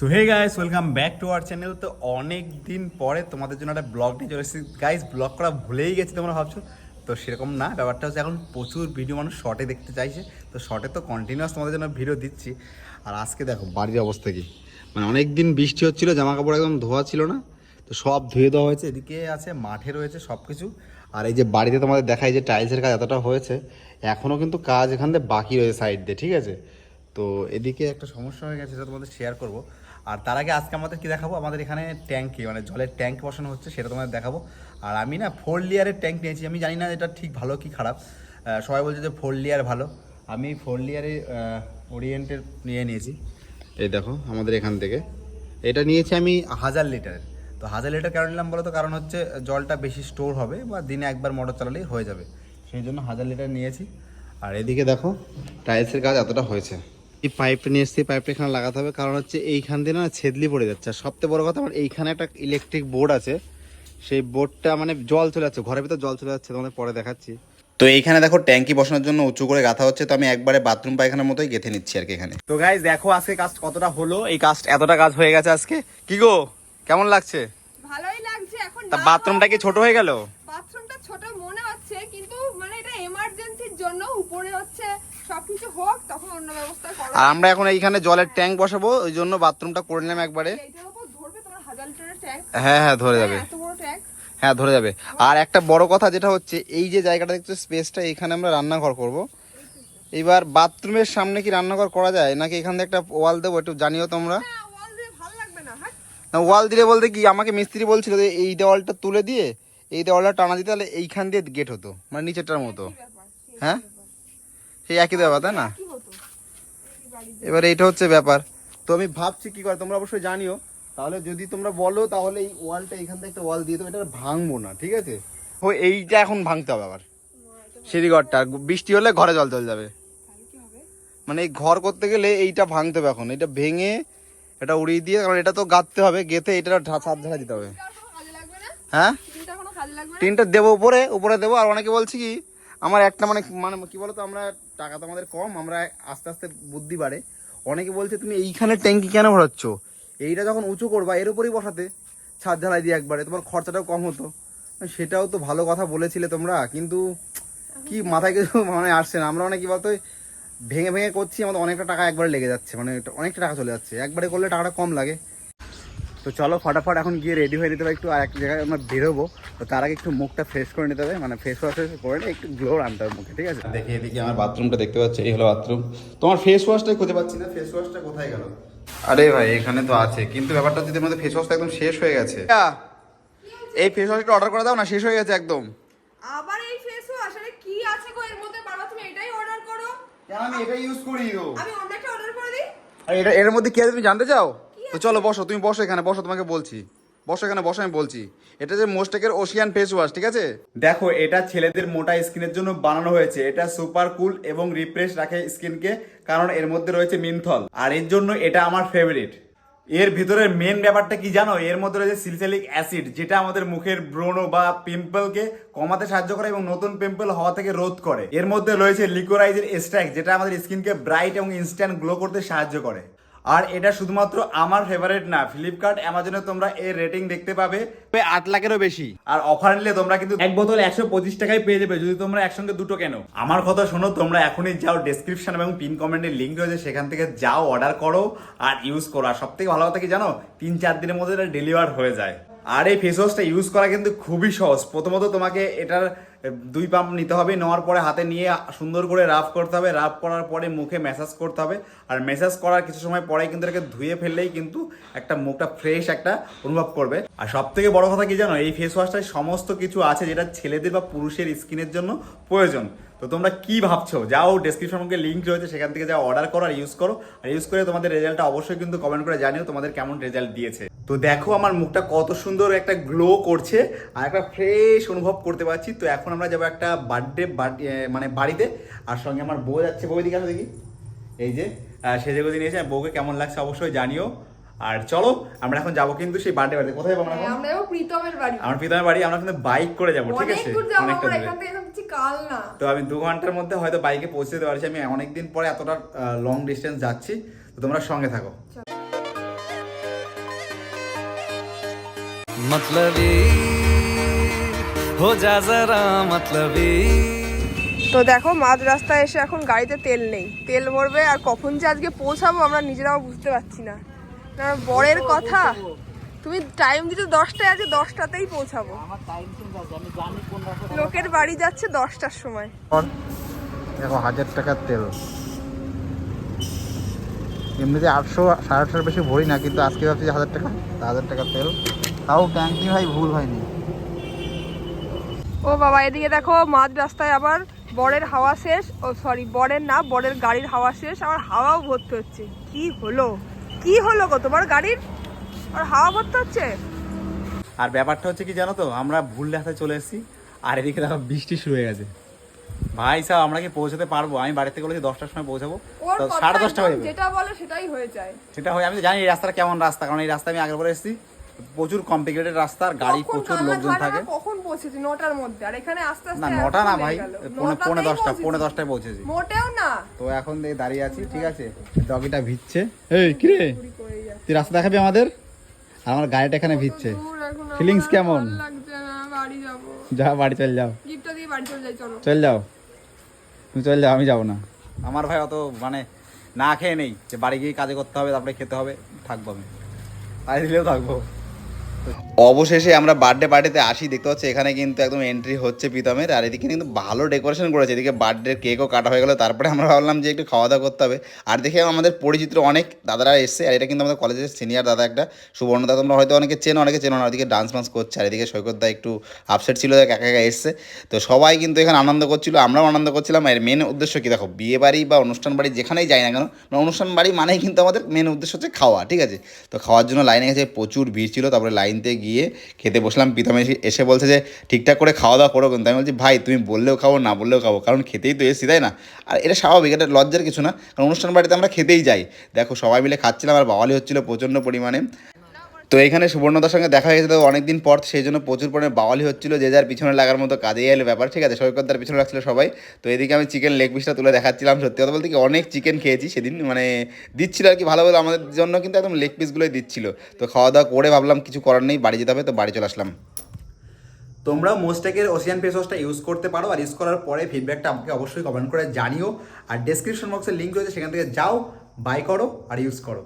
So hey guys welcome back to our channel তো অনেক দিন পরে তোমাদের জন্য একটা ব্লগ নিয়ে চলে এসেছি। গাইস ব্লগ করা ভুলেই গেছি তোমরা ভাবছ। তো সেরকম না, ব্যাপারটা হচ্ছে এখন প্রচুর ভিডিও মানুষ শর্টে দেখতে চাইছে। তো শর্টে তো কন্টিনিউয়াস তোমাদের জন্য ভিডিও দিচ্ছি। আর আজকে দেখো, বাড়ির অবস্থা কি? মানে অনেক দিন বৃষ্টি হচ্ছিল জামা কাপড় একদম ধোয়া ছিল না। তো সব ধুয়ে দেওয়া হয়েছে, এদিকে আছে, মাঠে রয়েছে সব কিছু আর এই যে বাড়িতে তোমাদের দেখাই যে টাইলসের কাজ এতটা হয়েছে এখনও কিন্তু কাজ এখান থেকে বাকি রয়েছে সাইড দিয়ে, ঠিক আছে? তো এদিকে একটা সমস্যা হয়ে গেছে, সেটা তোমাদের শেয়ার করব। আর তার আগে আজকে আমাদের কি দেখাবো? আমাদের এখানে ট্যাঙ্কি মানে জলের ট্যাঙ্ক বসানো হচ্ছে, সেটা তোমাদের দেখাবো। আর আমি না ফোর লিয়ারের ট্যাঙ্ক নিয়েছি। আমি জানি না এটা ঠিক ভালো কি খারাপ। সবাই বলছে যে ফোর লিয়ার ভালো। আমি ফোর লিয়ারে ওরিয়েন্টের নিয়ে নিয়েছি। এই দেখো, আমাদের এখান থেকে। এটা নিয়েছি আমি হাজার লিটারের তো হাজার লিটার কেন নিলাম বলো তো কারণ হচ্ছে জলটা বেশি স্টোর হবে বা দিনে একবার মোটর চালালেই হয়ে যাবে। সেই জন্য হাজার লিটার নিয়েছি। আর এদিকে দেখো টাইলসের কাজ এতটা হয়েছে। এই পাইপটা নিয়ে এসেছি পাইপটা এখানে লাগাতে হবে। কারণ হচ্ছে এইখান দিয়ে না ছেদলি পড়ে যাচ্ছে। আর সবথেকে বড় কথা আমার এইখানে একটা ইলেকট্রিক বোর্ড আছে। সেই বোর্ডটা মানে জল চলে যাচ্ছে ঘরের ভিতর জল চলে যাচ্ছে তোমাদের পরে দেখাচ্ছি। তো এইখানে দেখো ট্যাঙ্কি বসানোর জন্য উঁচু করে গাঁথা হচ্ছে। তো আমি একবারে বাথরুম পায়খানার মতোই গেঁথে নিচ্ছি আর কি এখানে। তো গাইজ দেখো আজকে কাজ কতটা হলো। এই কাজ এতটা কাজ হয়ে গেছে আজকে। কি গো? কেমন লাগছে? ভালোই লাগছে। এখন তা বাথরুমটা কি ছোট হয়ে গেল? বাথরুমটা ছোট মনে হচ্ছে কিন্তু মানে এটা এমার্জেন্সির জন্য উপরে হচ্ছে। সবকিছু হোক তখন অন্য ব্যবস্থা করো আর আমরা এখন এইখানে জলের ট্যাঙ্ক বসাবো ওই জন্য বাথরুমটা করে নিলাম একবারে। হ্যাঁ হ্যাঁ ধরে যাবে। ট্যাঙ্ক। হ্যাঁ ধরে যাবে। আর একটা বড় কথা যেটা হচ্ছে এই যে জায়গাটা দেখছ স্পেসটা এখানে আমরা রান্নাঘর করব। এবার বাথরুমের সামনে কি রান্নাঘর করা যায়? নাকি এখান থেকে একটা ওয়াল দেবো? একটু জানিও তোমরা। হ্যাঁ না হ্যাঁ ওয়াল দিলে বলতে কি আমাকে মিস্ত্রি বলছিল যে এই দেওয়ালটা তুলে দিয়ে এই দেওয়ালটা টানা দিতে তাহলে এইখান দিয়ে গেট হতো মানে নিচেরটার মতো। হ্যাঁ সেই একই ব্যাপার তাই না? এবার এইটা হচ্ছে ব্যাপার। তো আমি ভাবছি কি করে তোমরা অবশ্যই জানিও। তাহলে যদি তোমরা বলো তাহলে এই ওয়ালটা এখান থেকে একটা ওয়াল দিয়ে দেবো। এটা ভাঙবো না ঠিক আছে? ও এইটা এখন ভাঙতে হবে আবার। সিঁড়িঘরটা বৃষ্টি হলে ঘরে জল চলে যাবে। মানে এই ঘর করতে গেলে এইটা ভাঙতে হবে এখন। এটা ভেঙে এটা উড়িয়ে দিয়ে কারণ এটা তো গাঁততে হবে গেতে এটা ছাদ ঝাড়া দিতে হবে। হ্যাঁ? টিনটা কোনো কাজে লাগবে না? টিনটা দেবো উপরে উপরে দেবো আর অনেকে বলছি কি আমার একটা মানে মানে কি বলতো, আমরা টাকা তো আমাদের কম, আমরা আস্তে আস্তে বুদ্ধি বাড়ে। অনেকে বলছে, তুমি এইখানে ট্যাঙ্কি কেন ভরাচ্ছ? এইটা যখন উঁচু করবা, এর উপরেই বসাতে ছাদ ঢালাই দিয়ে একবারে, তোমার খরচাটাও কম হতো। সেটাও তো ভালো কথা বলেছিলে তোমরা, কিন্তু কি মাথায় কিছু মানে আসছে না। আমরা অনেক কি বলতো, ভেঙে ভেঙে করছি, আমাদের অনেকটা টাকা একবারে লেগে যাচ্ছে মানে অনেকটা টাকা চলে যাচ্ছে। একবারে করলে টাকাটা কম লাগে। তো চলো ফটাফট এখন গিয়ে রেডি হয়ে নিতে হবে একটু আর এক জায়গায় আমরা বেরোবো। তো তার আগে একটু মুখটা ফ্রেশ করে নিতে হবে মানে ফেস ওয়াশ করে নিয়ে একটু গ্লো আনতে হবে মুখে ঠিক আছে? দেখি এদিকে আমার বাথরুমটা দেখতে পাচ্ছি এই হলো বাথরুম তোমার ফেস ওয়াশটাই খুঁজে পাচ্ছি না ফেস ওয়াশটা কোথায় গেল? আরে ভাই এখানে তো আছে কিন্তু ব্যাপারটা যদি আমাদের ফেস ওয়াশটা একদম শেষ হয়ে গেছে। এই ফেস ওয়াশটা অর্ডার করে দাও না শেষ হয়ে গেছে একদম। আবার এই ফেস ওয়াশ আরে কি আছে গো এর মধ্যে বারবার তুমি এটাই অর্ডার করো। কেন আমি এটা ইউজ করি তো আমি অন্য একটা অর্ডার করে দিই। আর এটা এর মধ্যে কি আছে তুমি জানতে চাও? তো চলো বসো, তুমি বসো এখানে, বসো, তোমাকে বলছি। বসো এখানে, বসো, আমি বলছি। এটা যে মোস্টেকের ওশিয়ান ফেস ওয়াশ ঠিক আছে? দেখো, এটা ছেলেদের মোটা স্কিনের জন্য বানানো হয়েছে। এটা সুপার কুল এবং রিফ্রেশ রাখে স্কিনকে, কারণ এর মধ্যে রয়েছে মিনথল। আর এর জন্য এটা আমার ফেভারিট এর ভিতরে মেন ব্যাপারটা কি জানো? এর মধ্যে রয়েছে সিলসেলিক অ্যাসিড, যেটা আমাদের মুখের ব্রণ বা পিম্পলকে কমাতে সাহায্য করে এবং নতুন পিম্পল হওয়া থেকে রোধ করে। এর মধ্যে রয়েছে লিকোরাইজের এক্সট্রাক্ট যেটা আমাদের স্কিনকে ব্রাইট এবং ইনস্ট্যান্ট গ্লো করতে সাহায্য করে। আর এটা শুধুমাত্র আমার ফেভারিট না ফ্লিপকার্ট অ্যামাজনে তোমরা এর রেটিং দেখতে পাবে। আট লাখেরও বেশি। আর অফার নিলে তোমরা কিন্তু এক বোতল একশো পঁচিশ টাকায় পেয়ে যাবে যদি তোমরা একসঙ্গে দুটো কেন? আমার কথা শোনো তোমরা এখনই যাও ডেসক্রিপশন এবং পিন কমেন্টের লিঙ্ক রয়েছে সেখান থেকে যাও অর্ডার করো আর ইউজ করো। আর সব থেকে ভালো কথা কি জানো? তিন চার দিনের মধ্যে এটা ডেলিভার হয়ে যায়। আর এই ফেস ওয়াশটা ইউজ করা কিন্তু খুবই সহজ। প্রথমত তোমাকে এটার দুই পাম্প নিতে হবে, নেওয়ার পরে হাতে নিয়ে সুন্দর করে রাফ করতে হবে, রাফ করার পরে মুখে ম্যাসাজ করতে হবে। আর ম্যাসাজ করার কিছু সময় পরে কিন্তু এটাকে ধুয়ে ফেললেই কিন্তু একটা মুখটা ফ্রেশ একটা অনুভব করবে। আর সব থেকে বড় কথা কি জানো, এই ফেস ওয়াশটায় সমস্ত কিছু আছে যেটা ছেলেদের বা পুরুষের স্কিনের জন্য প্রয়োজন। তো তোমরা কি ভাবছ? যাও ডেসক্রিপশন মুখে লিঙ্ক রয়েছে, সেখান থেকে যাও অর্ডার করো আর ইউজ করো। আর ইউজ করে তোমাদের রেজাল্টটা অবশ্যই কিন্তু কমেন্ট করে জানিও তোমাদের কেমন রেজাল্ট দিয়েছে। তো দেখো আমার মুখটা কত সুন্দর একটা গ্লো করছে, আর একটা ফ্রেশ অনুভব করতে পারছি। তো এখন এখন আমরা যাব একটা বার্থডে মানে বাড়িতে। আর সঙ্গে আমার বউ যাচ্ছে। বউ দিকে দেখি। এই যে সেজে গুজি নিয়েছে। বউকে কেমন লাগছে অবশ্যই জানিও। আর চলো আমরা এখন যাব কিন্তু সেই বার্থডে বাড়িতে। কোথায় যাব আমরা আমরা প্রীতমের বাড়ি। আমার প্রীতমের বাড়ি। আমরা কিন্তু বাইক করে যাব ঠিক আছে? অনেকটা দূরে। তো আমি দু ঘণ্টার মধ্যে হয়তো বাইকে পৌঁছে দিতে পারছি। আমি অনেকদিন পরে এতটা লং ডিস্টেন্স যাচ্ছি। তো তোমরা সঙ্গে থাকো। মতলব हो जा जरा मतलबी তো দেখো মাঝ রাস্তায় এসে এখন গাড়িতে তেল নেই তেল ভরবে আর কখন যে আজকে পৌঁছাবো আমরা নিজেরাও বুঝতে পারছি না কারণ বরের কথা তুমি টাইম দিতে দশটায় আছে দশটাতেই পৌঁছাবো লোকের বাড়ি যাচ্ছে দশটার সময় দেখো হাজার টাকার তেল এমনিতে আটশো সাড়ে আটশোর বেশি ভরি না কিন্তু আজকে ভাবছি যে হাজার টাকা তা হাজার টাকার তেল তাও ট্যাঙ্কি ভাই ভুল হয়নি ও বাবা এদিকে দেখো মাঝ রাস্তায় আবার বরের হাওয়া শেষ। ও সরি বরের না বরের গাড়ির হাওয়া শেষ। আবার হাওয়াও ভরতে হচ্ছে। কি হলো? কি হলো গো তোমার গাড়ির? আর হাওয়া ভরতে হচ্ছে? আর ব্যাপারটা হচ্ছে কি জানো তো আমরা ভুল রাস্তায় চলে এসেছি আর এদিকে দেখো বৃষ্টি শুরু হয়ে গেছে। ভাই সাহেব আমরা কি পৌঁছাতে পারব? আমি বাড়ি থেকে বলেছি দশটার সময় পৌঁছাবো। তো সাড়ে দশটা হয়ে যেটা বলে সেটাই হয়ে যায়। সেটা হয় আমি জানি এই রাস্তাটা কেমন রাস্তা কারণ এই রাস্তা আমি আগের বলে এসেছি। প্রচুর কমপ্লিকেটেড রাস্তা আর গাড়ি প্রচুর লোকজন থাকে। কখন পৌঁছেছি? নটার মধ্যে। আর এখানে আস্তে আস্তে না নটা না ভাই। পৌনে পৌনে দশটা পৌনে দশটায় পৌঁছেছি। মোটেও না। তো এখন এই দাঁড়িয়ে আছি ঠিক আছে? ডগিটা ভিজছে। এই কিরে? তুই রাস্তা দেখাবি আমাদের? আর আমার গাড়িটা এখানে ভিজছে। আর কেমন? যা বাড়ি চল যাও। চল যাও। তুমি চল যাও আমি যাব না। আমার ভাই অত মানে না খেয়ে নেই। যে বাড়ি গিয়ে কাজে করতে হবে তারপরে খেতে হবে থাকব আমি। তাই দিলেও থাকব। অবশেষে আমরা বার্থডে পার্টিতে আসি, দেখতে পাচ্ছি এখানে কিন্তু একদম এন্ট্রি হচ্ছে প্রীতমের, আর এদিকে কিন্তু ভালো ডেকোরেশন করেছে, এদিকে বার্থডে কেকও কাটা হয়ে গেলো, তারপরে আমরা ভাবলাম যে একটু খাওয়া দাওয়া করতে হবে। আর দেখে আমাদের পরিচিত অনেক দাদারা এসছে, আর এটা কিন্তু আমাদের কলেজের সিনিয়র দাদা একটা, সুবর্ণ দাদা তোমরা হয়তো অনেকে চেনো অনেকে চেনো না, ওদিকে ডান্স ফান্স করছে, আর এদিকে সৈকত দা একটু আপসেট ছিল, একা একা এসছে। তো সবাই কিন্তু এখানে আনন্দ করছিল, আমরাও আনন্দ করছিলাম আর মেন উদ্দেশ্য কি? দেখো, বিয়ে বাড়ি বা অনুষ্ঠান বাড়ি যেখানেই যাই না কেন মানে অনুষ্ঠান বাড়ি মানেই কিন্তু আমাদের মেন উদ্দেশ্য হচ্ছে খাওয়া, ঠিক আছে? তো খাওয়ার জন্য লাইনে গেছে, প্রচুর ভিড় ছিল, তারপরে লাইনতে গিয়ে খেতে বসলাম। প্রীতম এসে- এসে বলছে যে, ঠিকঠাক করে খাওয়া দাওয়া করো কিন্তু। আমি বলছি, ভাই, তুমি বললেও খাব, না বললেও খাব, কারণ খেতেই তো এসেছি, তাই না? আর এটা স্বাভাবিক, এটা লজ্জার কিছু না, কারণ অনুষ্ঠান বাড়িতে আমরা খেতেই যাই। দেখো, সবাই মিলে খাচ্ছিলাম, আর বাওয়ালি হচ্ছিল প্রচণ্ড পরিমাণে। তো এখানে সুবর্ণদার সঙ্গে দেখা হয়েছে তো অনেকদিন পর সেই জন্য প্রচুর পরিমাণে বাওয়ালি হচ্ছিল। যে যার পিছনে লাগার মতো কাজে এলো ব্যাপার, ঠিক আছে? সৈকতদার পিছনে রাখছিল সবাই। তো এদিকে আমি চিকেন লেগ পিসটা তুলে দেখাচ্ছিলাম সত্যি কথা বলতে কি, অনেক চিকেন খেয়েছি সেদিন মানে দিচ্ছিল আর কি ভালো ভালো, আমাদের জন্য কিন্তু একদম লেগ পিসগুলোই দিচ্ছিল। তো খাওয়া দাওয়া করে ভাবলাম কিছু করার নেই, বাড়ি যেতে হবে, তো বাড়ি চলে আসলাম। তোমরা মোস্টেকের ওসিয়ান ফেস ওয়াশটা ইউজ করতে পারো, আর ইউজ করার পরে ফিডব্যাকটা আমাকে অবশ্যই কমেন্ট করে জানিও। আর ডেসক্রিপশন বক্সে লিঙ্ক রয়েছে, সেখান থেকে যাও বাই করো, আর ইউজ করো।